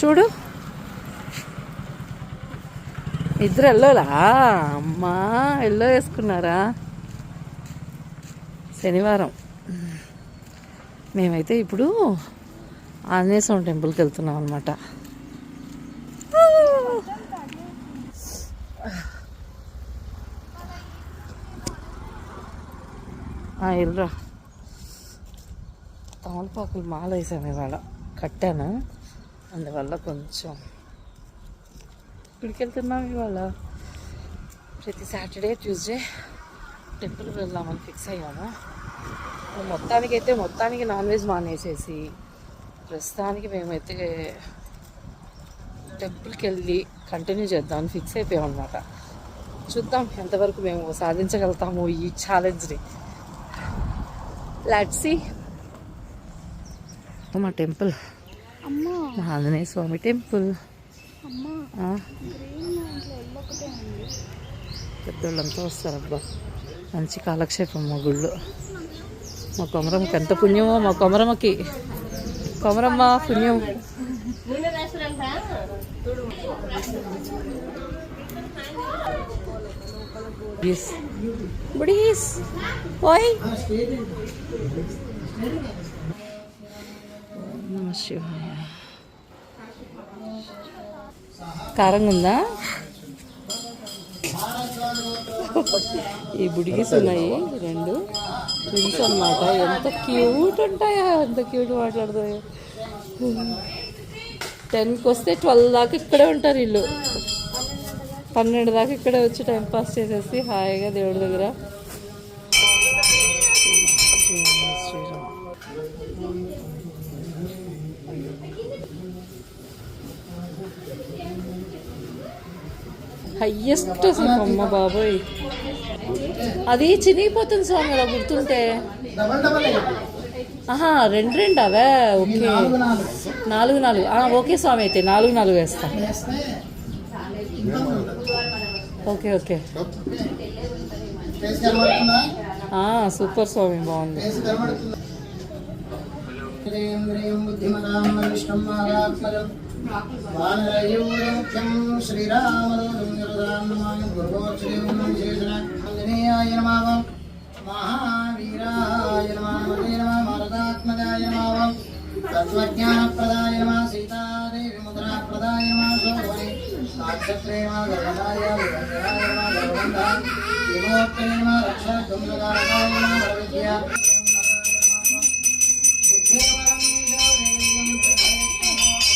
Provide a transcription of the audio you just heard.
చూడు. ఇద్దరు ఎల్లోలా? అమ్మా ఎల్లో వేసుకున్నారా? శనివారం. మేమైతే ఇప్పుడు ఆంజనేయ స్వామి టెంపుల్కి వెళ్తున్నాం అనమాట ఇల్లురా తమలపాకులు మాల వేసాను ఇవాళ. కట్టాను? అందువల్ల కొంచెం. ఇక్కడికి వెళ్తున్నాం ఇవాళ. ప్రతి సాటర్డే ట్యూస్డే టెంపుల్కి వెళ్దామని ఫిక్స్ అయ్యాము. మొత్తానికైతే మొత్తానికి నాన్ వెజ్ మానేసేసి ప్రస్తుతానికి మేమైతే టెంపుల్కి వెళ్ళి కంటిన్యూ చేద్దామని ఫిక్స్ అయిపోయాం అనమాట చూద్దాం ఎంతవరకు మేము సాధించగలుగుతాము ఈ ఛాలెంజ్ని. లాట్సి మా temple ఆంజనేయ స్వామి టెంపుల్ అమ్మా ఆ, గ్రీన్ దాంట్లో ఎల్లో ఒకటే ఉంది పెద్దోళ్ళంతా వస్తారబ్బా మంచి కాలక్షేపం మా గుళ్ళు మా కొమరమ్మకి ఎంత పుణ్యమో మా కొమరమ్మకి కొమరమ్మ పుణ్యం Yes. Buddies. ఓయ్ నమ శివాయ కారంగా ఉందా ఈ బుడిగిస్ ఉన్నాయి రెండు. ట్విన్స్ అన్నమాట ఎంత క్యూట్ ఉంటాయా ఎంత క్యూట్ మాట్లాడుతాయో. టెన్కి వస్తే ట్వెల్వ్ దాకా ఇక్కడే ఉంటారు వీళ్ళు. పన్నెండు దాకా ఇక్కడే వచ్చి టైం పాస్ చేసేసి హాయిగా దేవుడి దగ్గర. శ్రీరామ్ హయ్యెస్ట్ అసలు అమ్మ బాబోయ్. అది చినిగిపోతుంది స్వామి అలా గుర్తుంటే. ఆహా రెండు రెండు అవే ఓకే. నాలుగు నాలుగు. ఆ, ఓకే స్వామి అయితే నాలుగు నాలుగు వేస్తా. Okay okay. సూపర్ స్వామి బాగుంది. శ్రీరామదేవాయ నమావ మహావీరాయ నమాయ నమ. మరదాత్మజాయ నమావ తత్వజ్ఞానప్రదాయ నమ. సీతాదేవి ముద్రాప్రదాయ నమ. శోభని సాక్షత్రేమ గర్వదాయ విరంజనాయ నమ. గర్వంధ రక్ష దుమ్లగాయ నమ.